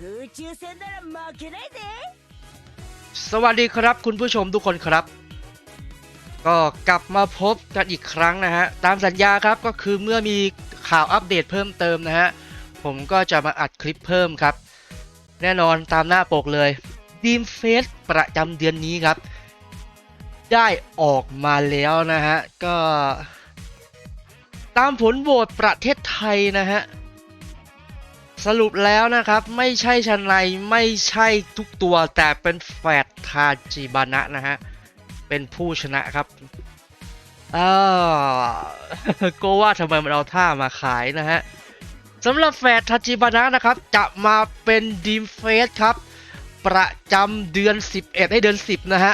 空中戦なら負けないぜ สวัสดีครับคุณผู้ชมทุกคนครับ ก็กลับมาพบกันอีกครั้งนะฮะ ตามสัญญาครับก็คือเมื่อมีข่าวอัปเดตเพิ่มเติมนะฮะ ผมก็จะมาอัดคลิปเพิ่มครับ แน่นอนตามหน้าปกเลยดีมเฟสประจำเดือนนี้ครับ ได้ออกมาแล้วนะฮะ ก็ ตามผลโหวตประเทศไทยนะฮะ สรุปแล้วนะครับ ไม่ใช่ชันไนไม่ใช่ทุกตัวแต่เป็นแฟดทาจิบานะนะฮะ เป็นผู้ชนะครับอ่าก็ว่าทำไมมันเอาท่ามาขายนะฮะสำหรับแฟดทาจิบานะนะครับ จะมาเป็นดีมเฟสครับ ประจำเดือน 11 ให้เดือน 10 นะฮะ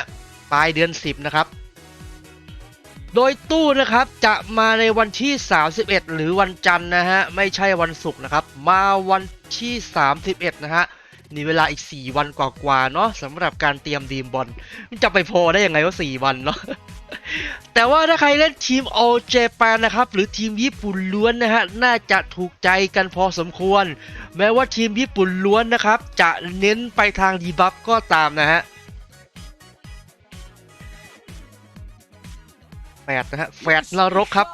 ปลายเดือน 10 นะครับ โดยตู้นะครับจะมาในวันที่ 31 หรือวันจันทร์นะฮะไม่ใช่วันศุกร์นะครับ มาวันที่ 31 นะฮะนี่เวลาอีก 4 วันกว่าๆเนาะสำหรับการเตรียมดีมบอลมันจะไปพอได้ยังไงว่า 4 วันเนาะแต่ว่าถ้าใครเล่นทีม All Japan นะครับ หรือทีมญี่ปุ่นล้วนนะฮะ น่าจะถูกใจกันพอสมควร แม้ว่าทีมญี่ปุ่นล้วนนะครับ จะเน้นไปทางดีบัฟก็ตามนะฮะ แฟดนะฮะแฟดนรกครับ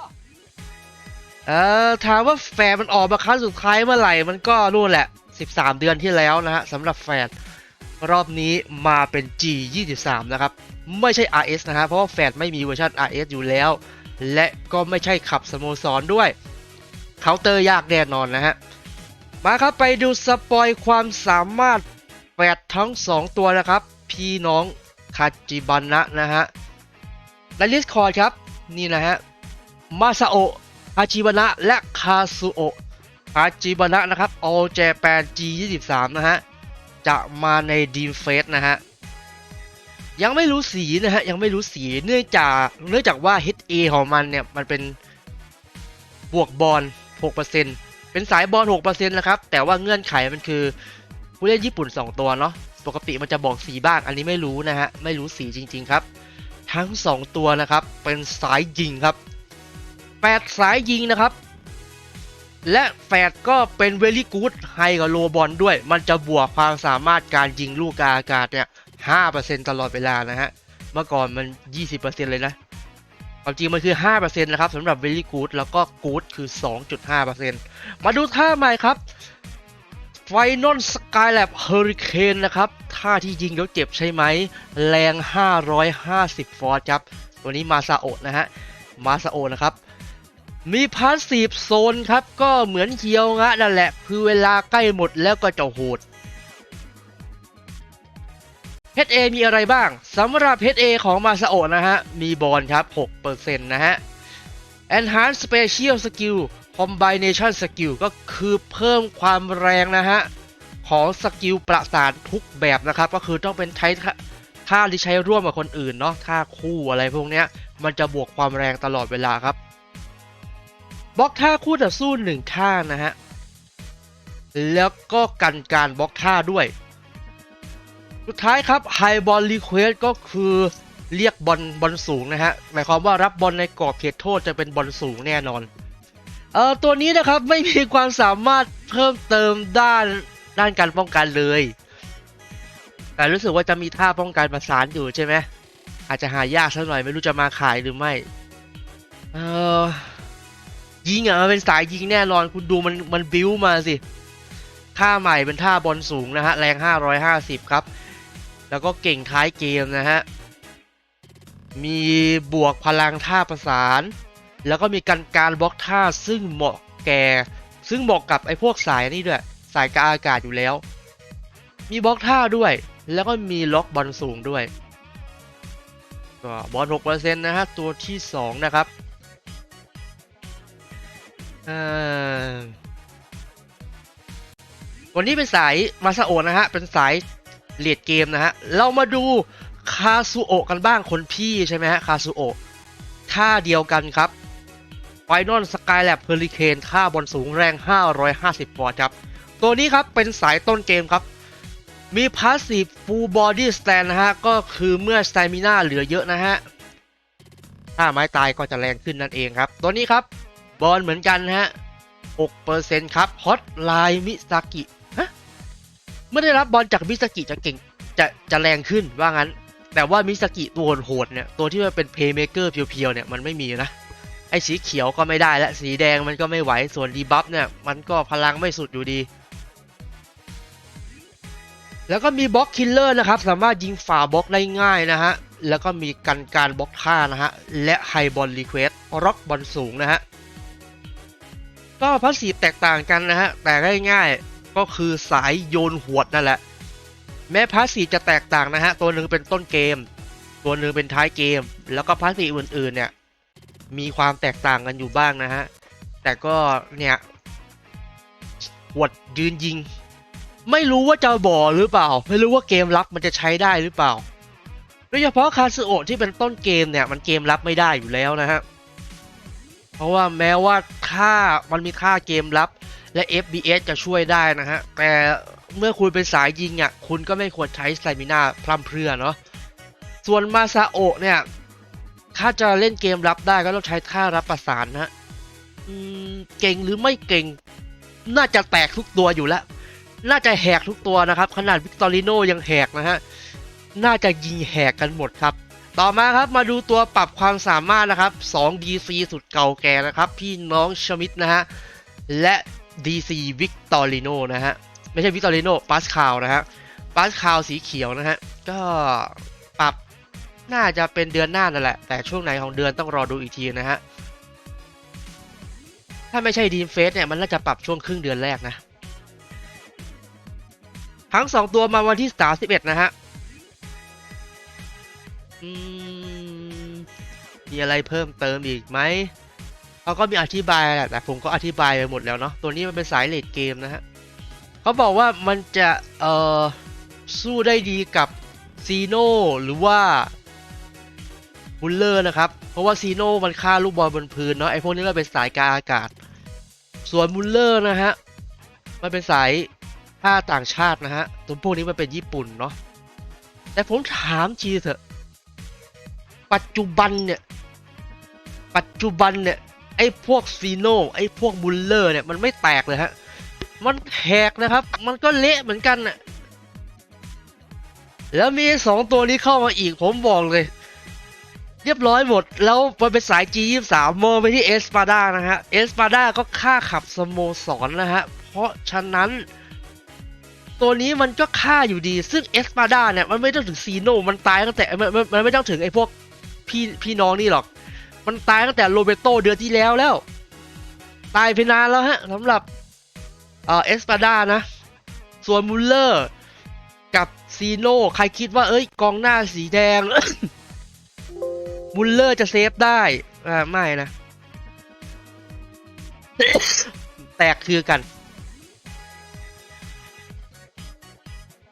เอ่อถามว่าแฟดมันออกมาครั้งสุดท้ายเมื่อไหร่มันก็นู่นแหละ 13 เดือนที่แล้วนะฮะสำหรับแฟดรอบนี้มาเป็น G 23 นะครับ ไม่ใช่ RS นะฮะเพราะว่าแฟดไม่มีเวอร์ชัน RS อยู่แล้ว และก็ไม่ใช่ขับสโมสรด้วยเคาน์เตอร์ยากแน่นอนนะฮะมาครับไปดูสปอยความสามารถแฟดทั้ง 2 ตัวนะครับ พี่น้องคาจิบันะนะฮะในลิสคอร์ดครับ นี่นะฮะมาซาโอะอาจิบานะและคาซุโอะอาจิบานะนะครับ All Japan G23 นะฮะจะมาในดีมเฟสนะฮะยังไม่รู้สีนะฮะยังไม่รู้สีเนื่องจากเนื่องจากว่า HA ของมันเนี่ยมันเป็นบวกบอล6%เป็นสายบอล6%นะครับแต่ว่าเงื่อนไขมันคือผู้เล่นญี่ปุ่น 2 ตัวเนาะปกติมันจะบอกสีบ้างอันนี้ไม่รู้นะฮะไม่รู้สีจริง ๆ ครับ ทั้ง 2 ตัวนะครับเป็นสายยิงครับแปดสายยิงนะครับ และแฟดก็เป็นเวลี่กูดไฮกับโลบอลด้วย มันจะบวกความสามารถการยิงลูกกาอากาศเนี่ย5%ตลอดเวลานะฮะเมื่อก่อนมัน 20%เลยนะความจริงมันคือ 5%นะครับสำหรับเวลี่กูดแล้วก็กูดคือ 2.5%มาดูท่าใหม่ครับ ไฟนอลสกายแลบเฮอริเคนนะครับท่าที่ยิงแล้วเจ็บใช่ไหม แรง 550 ฟอร์สครับตัวนี้มาซาโอนะฮะ มาซาโอนะครับ มีพาสซีฟโซนครับ ก็เหมือนเคียวงะนั่นแหละ คือเวลาใกล้หมดแล้วก็จะโหด HA มีอะไรบ้างสำหรับ HA ของมาซาโอนะฮะ มีบอลครับ 6%นะฮะ Enhanced Special Skill Combination Skill ก็คือเพิ่มความแรงนะฮะ ของสกิลประสานทุกแบบนะครับ ก็คือต้องเป็นใช้ท่าที่ใช้ร่วมกับคนอื่นเนาะท่าคู่อะไรพวกเนี้ย มันจะบวกความแรงตลอดเวลาครับบล็อกท่าคู่ต่อสู้หนึ่งท่านะฮะ แล้วก็กันการบล็อกท่าด้วย สุดท้ายครับ High Ball Request ก็คือเรียกบอลบอลสูงนะฮะ หมายความว่ารับบอลในกรอบเขตโทษจะเป็นบอลสูงแน่นอน เออตัวนี้นะครับไม่มีความสามารถเพิ่มเติมด้านด้านการป้องกันเลย แต่รู้สึกว่าจะมีท่าป้องกันประสานอยู่ใช่ไหมอาจจะหายากสักหน่อยไม่รู้จะมาขายหรือไม่ เออยิงอะมันเป็นสายยิงแน่นอนคุณดูมันมันบิ้วมาสิท่าใหม่เป็นท่าบอลสูงนะฮะ แรง 550 ครับ แล้วก็เก่งท้ายเกมนะฮะ มีบวกพลังท่าประสาน แล้วก็มีการการบล็อกท่าซึ่งเหมาะแก่ซึ่งเหมาะกับไอ้พวกสายนี่ด้วย สายกาอากาศอยู่แล้ว มีบล็อกท่าด้วย แล้วก็มีล็อกบอลสูงด้วยก็บอล6%นะฮะ ตัวที่ 2 นะครับอ่อวันนี้เป็นสายมาซาโอนะฮะ เป็นสายเลียดเกมนะฮะ เรามาดูคาซูโอะกันบ้างคนพี่ใช่ไหมฮะ คาซูโอะท่าเดียวกันครับ ไฟนอลสกายแลบเฮอริเคนค่าบอลสูงแรง 550ฟอร์ครับ ตัวนี้ครับเป็นสายต้นเกมครับ มีพาสซีฟฟูลบอดี้สแตนนะฮะ ก็คือเมื่อส t ตมิน่าเหลือเยอะนะฮะ ถ้าไม้ตายก็จะแรงขึ้นนั่นเองครับ ตัวนี้ครับ บอลเหมือนกันนะฮะ 6%ครับฮอตไลน์มิซากิฮะเมื่อได้รับบอลจากมิสกิจะเก่งจะจะแรงขึ้นว่างั้น แต่ว่ามิสกิตัวโหดเนี่ยตัวที่มันเป็นเพย์เมเกอร์เพียวๆเนี่ยมันไม่มีนะ ไอ้สีเขียวก็ไม่ได้และสีแดงมันก็ไม่ไหวส่วนดีบัฟเนี่ยมันก็พลังไม่สุดอยู่ดี แล้วก็มีบล็อกคิลเลอร์นะครับสามารถยิงฝ่าบล็อกได้ง่ายนะฮะแล้วก็มีกันการบล็อกท่านะฮะและไฮบอลรีเควสร็อกบอลสูงนะฮะก็พัสซีแตกต่างกันนะฮะแต่ง่ายๆก็คือสายโยนหวดนั่นแหละ แม้พาสซีจะแตกต่างนะฮะตัวหนึ่งเป็นต้นเกม ตัวหนึ่งเป็นท้ายเกม แล้วก็พาสซีอื่นๆเนี่ย มีความแตกต่างกันอยู่บ้างนะฮะ แต่ก็เนี่ยหวดยืนยิง ไม่รู้ว่าจะบ่อหรือเปล่า ไม่รู้ว่าเกมรับมันจะใช้ได้หรือเปล่า โดยเฉพาะคาซึโอที่เป็นต้นเกมเนี่ยมันเกมรับไม่ได้อยู่แล้วนะฮะ เพราะว่าแม้ว่าค่ามันมีค่าเกมรับและ FBS จะช่วยได้นะฮะ แต่เมื่อคุณเป็นสายยิงอะ คุณก็ไม่ควรใช้สไลมิน่าพร่ำเพรื่อเนาะ ส่วนมาซาโอเนี่ย ถ้าจะเล่นเกมรับได้ก็ต้องใช้ท่ารับประสานนะฮะเก่งหรือไม่เก่ง น่าจะแตกทุกตัวอยู่แล้ว น่าจะแหกทุกตัวนะครับ ขนาดวิกตอริโนยังแหกนะฮะ น่าจะยิงแหกกันหมดครับ ต่อมาครับมาดูตัวปรับความสามารถนะครับ 2 DC สุดเก่าแก่นะครับ พี่น้องชมิดนะฮะ และ DC วิกตอริโนนะฮะ ไม่ใช่วิกตอริโนปาสคาลนะฮะปาสคาลสีเขียวนะฮะ ก็ปรับ น่าจะเป็นเดือนหน้านั่นแหละ แต่ช่วงไหนของเดือนต้องรอดูอีกทีนะฮะ ถ้าไม่ใช่ดีมเฟสเนี่ยมันน่าจะปรับช่วงครึ่งเดือนแรกนะ ทั้งสองตัวมาวันที่31นะฮะมมีอะไรเพิ่มเติมอีกไหมเขาก็มีอธิบายแหละแต่ผมก็อธิบายไปหมดแล้วเนาะตัวนี้มันเป็นสายเลดเกมนะฮะเขาบอกว่ามันจะเอ่อสู้ได้ดีกับซีโน่หรือว่า บุลเลอร์นะครับ เพราะว่าซีโน่มันฆ่าลูกบอลบนพื้นเนาะไอพวกนี้มันเป็นสายกางอากาศ ส่วนบุลเลอร์นะฮะมันเป็นสายฆ่าต่างชาตินะฮะตัวพวกนี้มันเป็นญี่ปุ่นเนาะแต่ผมถามจีเถอะ ปัจจุบันเนี่ย ปัจจุบันเนี่ยไอ้พวกซีโน่ไอ้พวกบุลเลอร์เนี่ยมันไม่แตกเลยฮะ มันแหกนะครับ มันก็เละเหมือนกันน่ะ แล้วมีสองตัวนี้เข้ามาอีกผมบอกเลย เรียบร้อยหมด แล้วมันเป็นสาย G23 มองไปที่เอสปาด้านะฮะเอสปาด้าก็ค่าขับสโมสรนนะฮะ เพราะฉะนั้น ตัวนี้มันก็ฆ่าอยู่ดี ซึ่งเอสปาด้าเนี่ย มันไม่ต้องถึงซีโนมันตายตั้งแต่มันมันมันไม่ต้องถึงไอ้พวกพี่พี่น้องนี่หรอก มันตายตั้งแต่โรเบโตเดือนที่แล้วแล้ว ตายไปนานแล้วฮะสำหรับเอสปาด้านะ ส่วนมุลเลอร์กับซีโนใครคิดว่าเอ้ยกองหน้าสีแดง มุลเลอร์จะเซฟได้อ่าไม่นะ แตกคือกัน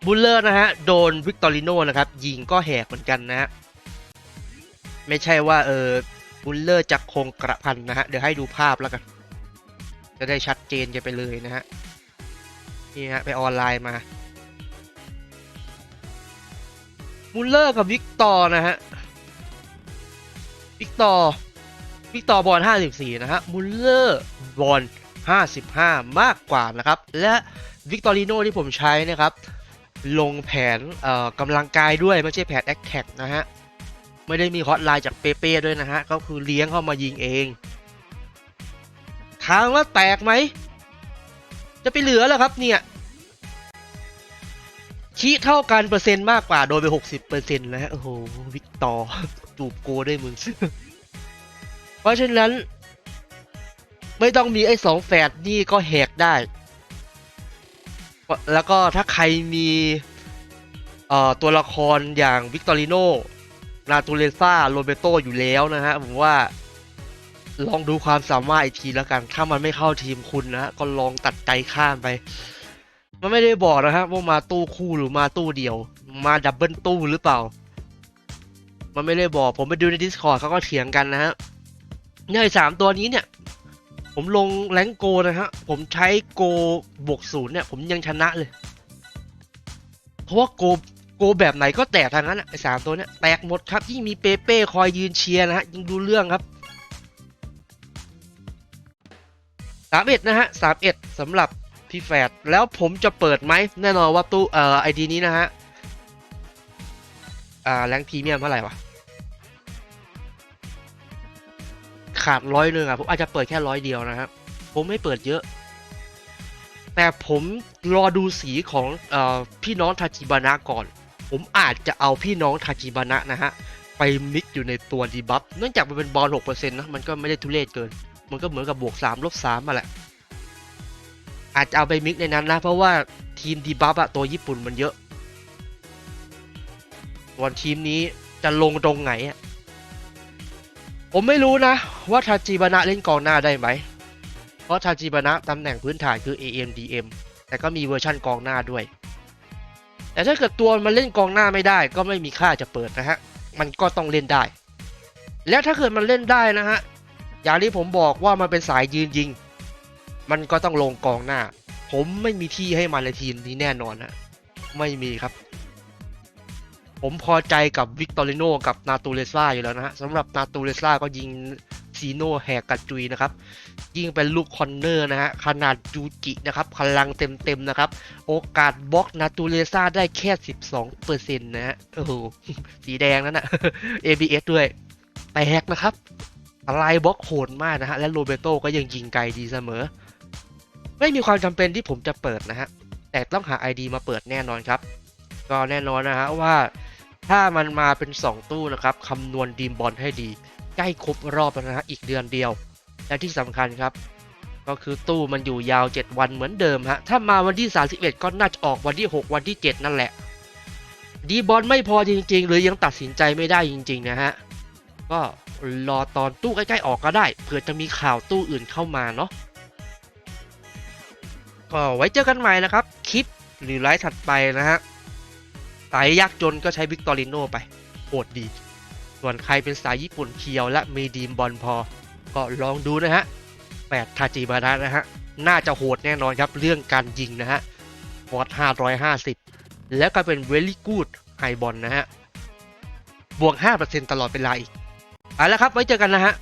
บุลเลอร์นะฮะ โดนวิกตอริโนนะครับ ยิงก็แหกเหมือนกันนะฮะ ไม่ใช่ว่าเออบุลเลอร์จะคงกระพันนะฮะ เดี๋ยวให้ดูภาพแล้วกัน จะได้ชัดเจนกันไปเลยนะฮะ นี่ฮะ ไปออนไลน์มาบุลเลอร์กับวิกตอร์นะฮะ วิกตอร์วิกตอร์บอล54 นะฮะบุลเลอร์บอล55 มากกว่านะครับ และวิกตอริโนที่ผมใช้นะครับ ลงแผนเอ่อกำลังกายด้วย ไม่ใช่แผนแอคแท็กนะฮะ ไม่ได้มีฮอตไลน์จากเปเป้ด้วยนะฮะ ก็คือเลี้ยงเข้ามายิงเองถามว่าแตกไหม จะไปเหลือแล้วครับเนี่ย ชี้เท่ากันเปอร์เซ็นต์มากกว่าโดยไป 60เปอร์เซ็นต์แล้วโอ้โห วิกตอร์จูบโกได้มึง เพราะฉะนั้น ไม่ต้องมีไอ้สองแฝดนี่ก็แหกได้ แล้วก็ถ้าใครมีตัวละครอย่างวิกตอริโนนาตูเลซ่าโรเบโตอยู่แล้วนะฮะ ผมว่าลองดูความสามารถอีกทีแล้วกัน ถ้ามันไม่เข้าทีมคุณนะฮะก็ลองตัดใจข้ามไป มันไม่ได้บอกนะฮะว่ามาตู้คู่หรือมาตู้เดียว มาดับเบิลตู้หรือเปล่า มันไม่ได้บอกผมไปดูใน Discord เขาก็เถียงกันนะฮะเนี่ยสามตัวนี้เนี่ย ผมลงแรงโกนะฮะผมใช้โกบวกศูนย์เนี่ย ผมยังชนะเลย เพราะว่าโกโกแบบไหนก็แตกทางนั้นอะไอ้สามตัวเนี่ยแตกหมดครับยิ่งมีเปเป้คอยยืนเชียร์นะฮะยิ่งดูเรื่องครับสามเอ็ดนะฮะสามเอ็ดสำหรับ ที่แฟดแล้วผมจะเปิดไหมแน่นอนว่าตู้เอ่อไอดีนี้นะฮะอ่าแรงพรีเมียมเท่าไหร่วะขาดร้อยหนึ่งอะผมอาจจะเปิดแค่ร้อยเดียวนะครับผมไม่เปิดเยอะ แต่ผมรอดูสีของเอ่อพี่น้องทาจิบานะก่อน ผมอาจจะเอาพี่น้องทาจิบานะนะฮะไปมิกอยู่ในตัวดีบัฟเนื่องจากมันเป็นบอลหกเปอร์เซ็นต์นะมันก็ไม่ได้ทุเรศเกิน มันก็เหมือนกับบวกสามลบสามมาแหละ อาจจะเอาไปมิกในนั้นนะ เพราะว่าทีมดีบัฟอะตัวญี่ปุ่นมันเยอะวันทีมนี้จะลงตรงไหนอะผมไม่รู้นะว่าทาจิบานะเล่นกองหน้าได้ไหม เพราะทาจิบานะตำแหน่งพื้นฐานคือ AMDM แต่ก็มีเวอร์ชั่นกองหน้าด้วย แต่ถ้าเกิดตัวมันเล่นกองหน้าไม่ได้ ก็ไม่มีค่าจะเปิดนะฮะ มันก็ต้องเล่นได้ แล้วถ้าเกิดมันเล่นได้นะฮะ อย่างที่ผมบอกว่ามันเป็นสายยืนยิง มันก็ต้องลงกองหน้า ผมไม่มีที่ให้มันในทีมนี้แน่นอนนะไม่มีครับ ผมพอใจกับวิกตอริโนกับนาตูเรซ่าอยู่แล้วนะฮะสำหรับนาตูเรซ่าก็ยิงซีโนแหกกระจุยนะครับยิงเป็นลูกคอนเนอร์นะฮะขนาดจูจินะครับพลังเต็มๆนะครับ โอกาสบล็อกนาตูเรซ่าได้แค่ 12เปอร์เซ็นต์นะฮะโอ้โหสีแดงนั่นนะ ABS ด้วยแตกนะครับอะไรบล็อกโหดมากนะฮะและโรเบโตก็ยังยิงไกลดีเสมอ ไม่มีความจำเป็นที่ผมจะเปิดนะฮะ แต่ต้องหา ID มาเปิดแน่นอนครับ ก็แน่นอนนะฮะว่าถ้ามันมาเป็น 2 ตู้นะครับคำนวณดีมบอลให้ดี ใกล้ครบรอบแล้วนะฮะอีกเดือนเดียว และที่สำคัญครับ ก็คือตู้มันอยู่ยาว 7 วันเหมือนเดิมฮะ ถ้ามาวันที่ 31 ก็น่าจะออกวันที่ 6 วันที่ 7 นั่นแหละ ดีบอลไม่พอจริง ๆ หรือยังตัดสินใจไม่ได้จริง ๆ นะฮะ ก็รอตอนตู้ใกล้ๆออกก็ได้เผื่อจะมีข่าวตู้อื่นเข้ามาเนาะ ก็ไว้เจอกันใหม่นะครับ คลิปหรือไลฟ์ถัดไปนะฮะสายยากจนก็ใช้วิกตอริโนไปโหดดี ส่วนใครเป็นสายญี่ปุ่นเคียวและมีดีมบอลพอ ก็ลองดูนะฮะแปดทาจิบาระนะฮะ น่าจะโหดแน่นอนครับ เรื่องการยิงนะฮะฟอร์ด550 แล้วก็เป็นเวลี่กูดไฮบอลนะฮะ บวก 5%ตลอดเวลาอีกเอาละครับ ไว้เจอกันนะฮะ